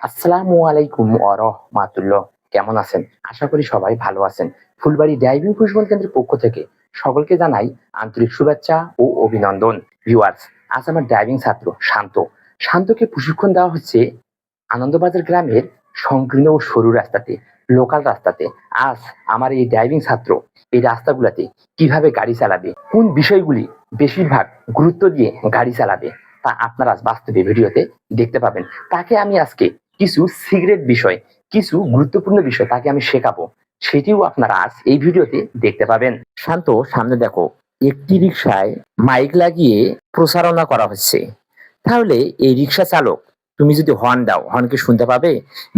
আসসালামু আলাইকুম ওরহমাতুল্লাহ। কেমন আছেন? আশা করি সবাই ভালো আছেন। ফুলবাড়ি ড্রাইভিং প্রশিক্ষণ কেন্দ্রের পক্ষ থেকে সকলকে জানাই আন্তরিক শুভেচ্ছা ও অভিনন্দন। ভিউয়ার্স আজ আমার ড্রাইভিং ছাত্র শান্ত। শান্তকে প্রশিক্ষণ দেওয়া হচ্ছে আনন্দবাজার গ্রামের সংকীর্ণ ও সরু রাস্তাতে লোকাল রাস্তাতে। আজ আমার এই ড্রাইভিং ছাত্র এই রাস্তাগুলোতে কীভাবে গাড়ি চালাবে, কোন বিষয়গুলি বেশিরভাগ গুরুত্ব দিয়ে গাড়ি চালাবে, তা আপনারা আজ বাস্তবে ভিডিওতে দেখতে পাবেন। তাকে আমি আজকে কিছু সিগারেট বিষয়, কিছু গুরুত্বপূর্ণ বিষয় তাকে আমি শেখাবো। সেটিও আপনারা আজ এই ভিডিওতে দেখতে পাবেন। শান্ত, সামনে দেখো, একটি রিক্সায় মাইক লাগিয়ে প্রচারণা করা হচ্ছে। তাহলে এই রিক্সা চালক, তুমি যদি হর্ন দাও হর্নকে শুনতে পাবে?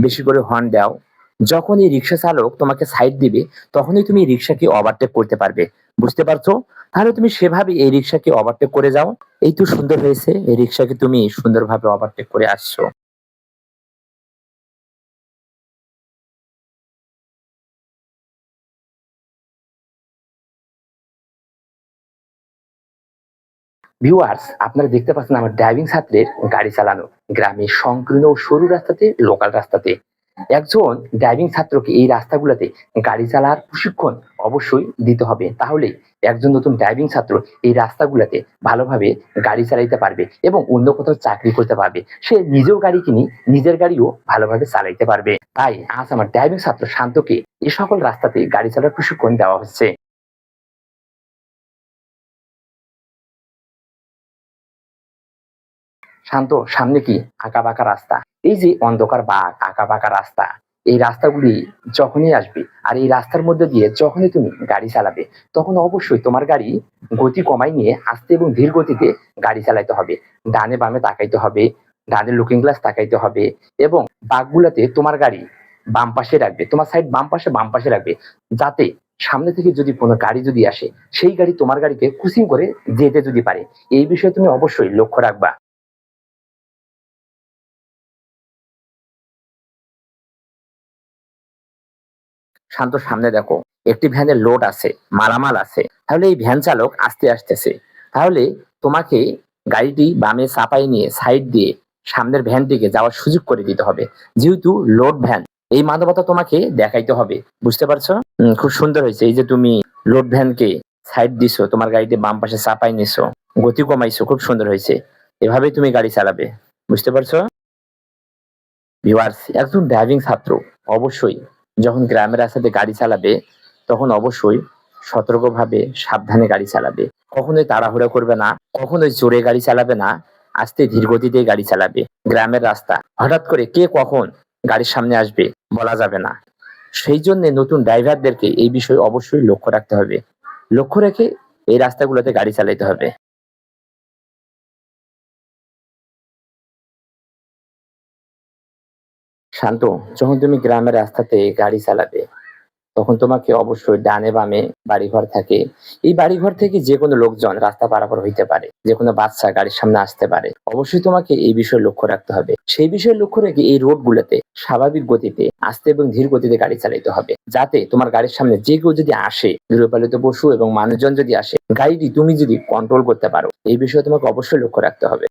বেশি করে হর্ন দাও। যখন এই রিক্সা চালক তোমাকে সাইড দিবে, তখনই তুমি রিক্সাকে ওভারটেক করতে পারবে। বুঝতে পারছ? তাহলে তুমি সেভাবে এই রিক্সাকে ওভারটেক করে যাও। এই তো সুন্দর হয়েছে, এই রিক্সাকে তুমি সুন্দরভাবে ওভারটেক করে আসছো। ভিউয়ার্স আপনারা দেখতে পাচ্ছেন আমার ড্রাইভিং ছাত্রের গাড়ি চালানো। গ্রামে সংকীর্ণ ও সরু রাস্তাতে লোকাল রাস্তাতে। একজন ড্রাইভিং ছাত্রকে এই রাস্তাগুলোতে গাড়ি চালার প্রশিক্ষণ অবশ্যই দিতে হবে। তাহলে একজন নতুন ড্রাইভিং ছাত্র এই রাস্তাগুলোতে ভালোভাবে গাড়ি চালাইতে পারবে এবং অন্য কোথাও চাকরি করতে পারবে। সে নিজেও গাড়ি কিনি, নিজের গাড়িও ভালোভাবে চালাইতে পারবে। তাই আজ আমার ড্রাইভিং ছাত্র শান্তকে এই সকল রাস্তাতে গাড়ি চালার প্রশিক্ষণ দেওয়া হচ্ছে। শান্ত, সামনে কি? আঁকা বাঁকা রাস্তা। এই যে অন্ধকার বাঘ আঁকা বাঁকা রাস্তা। এই রাস্তাগুলি যখনই আসবে আর এই রাস্তার মধ্যে দিয়ে যখনই তুমি গাড়ি চালাবে, তখন অবশ্যই তোমার গাড়ি গতি কমাই নিয়ে আস্তে এবং ধীর গতিতে গাড়ি চালাইতে হবে। ডানে বামে তাকাইতে হবে, ডানে লুকিং গ্লাস তাকাইতে হবে এবং বাঘগুলাতে তোমার গাড়ি বাম পাশে রাখবে, তোমার সাইড বাম পাশে বাম পাশে রাখবে। যাতে সামনে থেকে যদি কোনো গাড়ি যদি আসে, সেই গাড়ি তোমার গাড়িকে ক্রসিং করে যেতে যদি পারে। এই বিষয়ে তুমি অবশ্যই লক্ষ্য রাখবা। শান্ত সামনে দেখো, একটি ভ্যানের লোড আছে, মালামাল আছে। তাহলে এই ভ্যান চালক আস্তে আসতেছে। তাহলে তোমাকে গাড়িটি বামে চাপাই নিয়ে সাইড দিয়ে সামনের ভ্যান ভ্যানটিকে যাওয়ার সুযোগ করে দিতে হবে। যেহেতু লোড ভ্যান, এই মানবতা তোমাকে দেখাইতে হবে। বুঝতে পারছ? খুব সুন্দর হয়েছে। এই যে তুমি লোড ভ্যানকে সাইড দিছো, তোমার গাড়িতে বাম পাশে চাপাই নিছো, গতি কমাইছো, খুব সুন্দর হয়েছে। এভাবে তুমি গাড়ি চালাবে। বুঝতে পারছ? ভিউয়ার্স একজন ড্রাইভিং ছাত্র, অবশ্যই যখন গ্রামের রাস্তাতে গাড়ি চালাবে, তখন অবশ্যই সতর্কভাবে সাবধানে গাড়ি চালাবে। কখনোই তাড়াহুড়া করবে না, কখনোই জোরে গাড়ি চালাবে না, আস্তে ধীর গতিতে গাড়ি চালাবে। গ্রামের রাস্তা, হঠাৎ করে কে কখন গাড়ির সামনে আসবে বলা যাবে না। সেই জন্য নতুন ড্রাইভারদেরকে এই বিষয়ে অবশ্যই লক্ষ্য রাখতে হবে। লক্ষ্য রেখে এই রাস্তাগুলোতে গাড়ি চালাতে হবে। শান্ত, যখন তুমি গ্রামের রাস্তাতে গাড়ি চালাবে, তখন তোমাকে অবশ্যই ডানে বামে বাড়িঘর থাকে। এই বাড়িঘর থেকে যে কোনো লোকজন রাস্তা পারাপার হইতে পারে যে কোনো বাচ্চা গাড়ির সামনে আসতে পারে। অবশ্যই তোমাকে এই বিষয়ে লক্ষ্য রাখতে হবে। সেই বিষয়ে লক্ষ্য রেখে এই রোড গুলোতে স্বাভাবিক গতিতে, আস্তে এবং ধীর গতিতে গাড়ি চালাইতে হবে। যাতে তোমার গাড়ির সামনে যে কেউ যদি আসে গৃহপালিত পশু এবং মানুষজন যদি আসে, গাড়িটি তুমি যদি কন্ট্রোল করতে পারো, এই বিষয়ে তোমাকে অবশ্যই লক্ষ্য রাখতে হবে।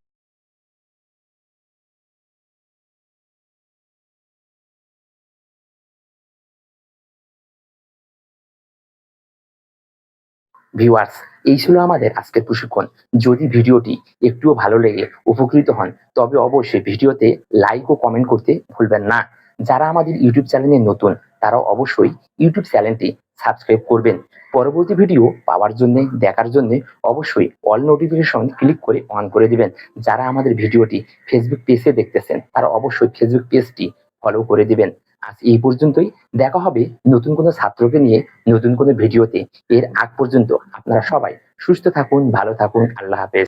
ভিউয়ার্স এই ছিল আমাদের আজকের প্রশিক্ষণ। যদি ভিডিওটি একটুও ভালো লেগে উপকৃত হন, তবে অবশ্যই ভিডিওতে লাইক ও কমেন্ট করতে ভুলবেন না। যারা আমাদের ইউটিউব চ্যানেলে নতুন, তারা অবশ্যই ইউটিউব চ্যানেলটি সাবস্ক্রাইব করবেন। পরবর্তী ভিডিও পাওয়ার জন্য, দেখার জন্য অবশ্যই অল নোটিফিকেশন ক্লিক করে অন করে দিবেন। যারা আমাদের ভিডিওটি ফেসবুক পেজে দেখতেছেন, তারা অবশ্যই ফেসবুক পেজটি ফলো করে দিবেন। আজ এই পর্যন্তই। দেখা হবে নতুন কোনো ছাত্রকে নিয়ে, নতুন কোনো ভিডিওতে। এর আগ পর্যন্ত আপনারা সবাই সুস্থ থাকুন, ভালো থাকুন। আল্লাহ হাফেজ।